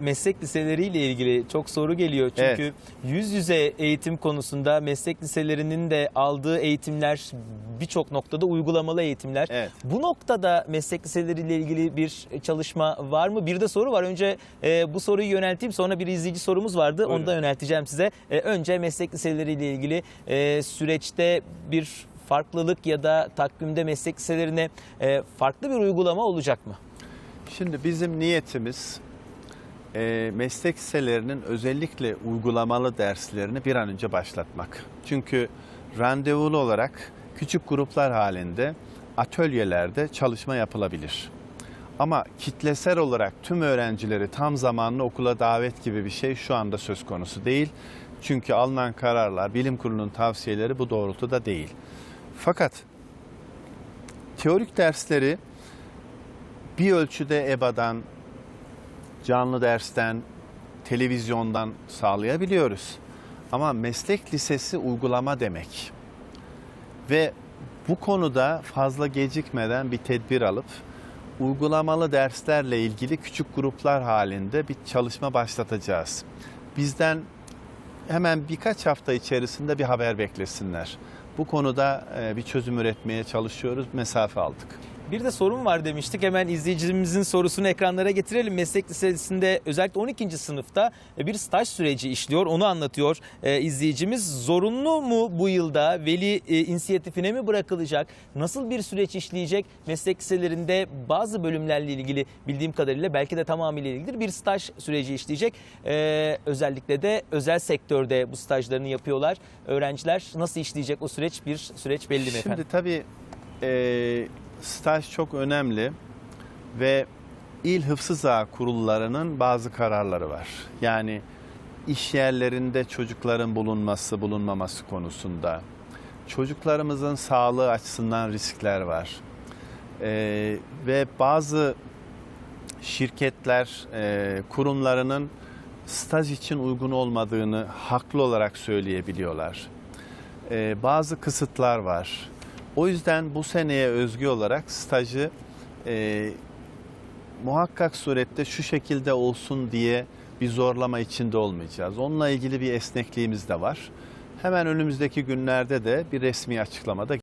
meslek liseleriyle ilgili çok soru geliyor. Çünkü Evet. yüz yüze eğitim konusunda meslek liselerinin de aldığı eğitimler birçok noktada uygulamalı eğitimler. Evet. Bu noktada meslek liseleriyle ilgili bir çalışma var mı? Bir de soru var. Önce e, bu soruyu yönelteyim. Sonra bir izleyici sorumuz vardı. Onu Buyurun. da yönelteceğim size. E, önce meslek liseleriyle ilgili e, süreçte bir farklılık ya da takvimde meslek liselerine e, farklı bir uygulama olacak mı? Şimdi bizim niyetimiz e, meslek liselerinin özellikle uygulamalı derslerini bir an önce başlatmak. Çünkü randevulu olarak küçük gruplar halinde atölyelerde çalışma yapılabilir. Ama kitlesel olarak tüm öğrencileri tam zamanlı okula davet gibi bir şey şu anda söz konusu değil. Çünkü alınan kararlar, bilim kurulunun tavsiyeleri bu doğrultuda değil. Fakat teorik dersleri bir ölçüde EBA'dan, canlı dersten, televizyondan sağlayabiliyoruz. Ama meslek lisesi uygulama demek. Ve bu konuda fazla gecikmeden bir tedbir alıp uygulamalı derslerle ilgili küçük gruplar halinde bir çalışma başlatacağız. Bizden hemen birkaç hafta içerisinde bir haber beklesinler. Bu konuda e, bir çözüm üretmeye çalışıyoruz, mesafe aldık. Bir de sorun var demiştik. Hemen izleyicimizin sorusunu ekranlara getirelim. Meslek lisesinde özellikle 12. sınıfta bir staj süreci işliyor. Onu anlatıyor e, izleyicimiz. Zorunlu mu bu yılda? Veli e, inisiyatifine mi bırakılacak? Nasıl bir süreç işleyecek? Meslek liselerinde bazı bölümlerle ilgili bildiğim kadarıyla belki de tamamıyla ilgili bir staj süreci işleyecek. E, özellikle de özel sektörde bu stajlarını yapıyorlar. Öğrenciler nasıl işleyecek o süreç? Bir süreç belli mi efendim? Şimdi tabii e, staj çok önemli ve il hıfzı ağı kurullarının bazı kararları var. Yani iş yerlerinde çocukların bulunması bulunmaması konusunda çocuklarımızın sağlığı açısından riskler var. E, ve bazı şirketler e, kurumlarının staj için uygun olmadığını haklı olarak söyleyebiliyorlar. E, bazı kısıtlar var. O yüzden bu seneye özgü olarak stajı e, muhakkak surette şu şekilde olsun diye bir zorlama içinde olmayacağız. Onunla ilgili bir esnekliğimiz de var. Hemen önümüzdeki günlerde de bir resmi açıklamada